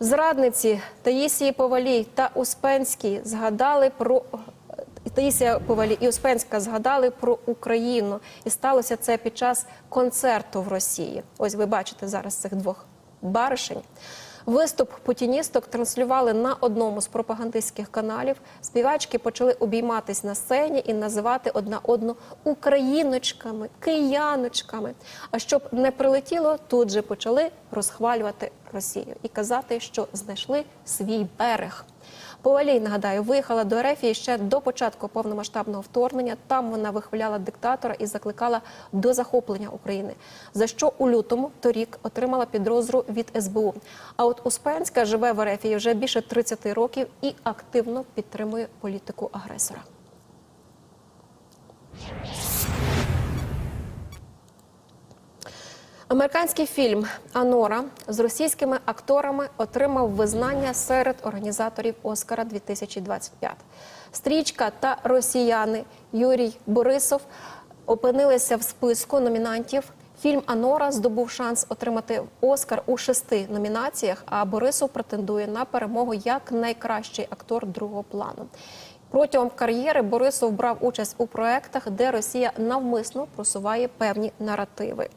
Зрадниці Таїсії Повалій та Успенській згадали про Таїсія Повалій і Успенська згадали про Україну, і сталося це під час концерту в Росії. Ось ви бачите зараз цих двох баришень. Виступ путіністок транслювали на одному з пропагандистських каналів. Співачки почали обійматись на сцені і називати одна одну україночками, кияночками. А щоб не прилетіло, тут же почали розхвалювати Росію і казати, що знайшли свій берег. Повалій, нагадаю, виїхала до Ерефії ще до початку повномасштабного вторгнення. Там вона вихваляла диктатора і закликала до захоплення України. За що у лютому торік отримала підозру від СБУ. А от Успенська живе в Ерефії вже більше 30 років і активно підтримує політику агресора. Американський фільм Анора з російськими акторами отримав визнання серед організаторів Оскара 2025. Стрічка та росіяни Юрій Борисов опинилися в списку номінантів. Фільм Анора здобув шанс отримати Оскар у шести номінаціях. А Борисов претендує на перемогу як найкращий актор другого плану. Протягом кар'єри Борисов брав участь у проектах, де Росія навмисно просуває певні наративи.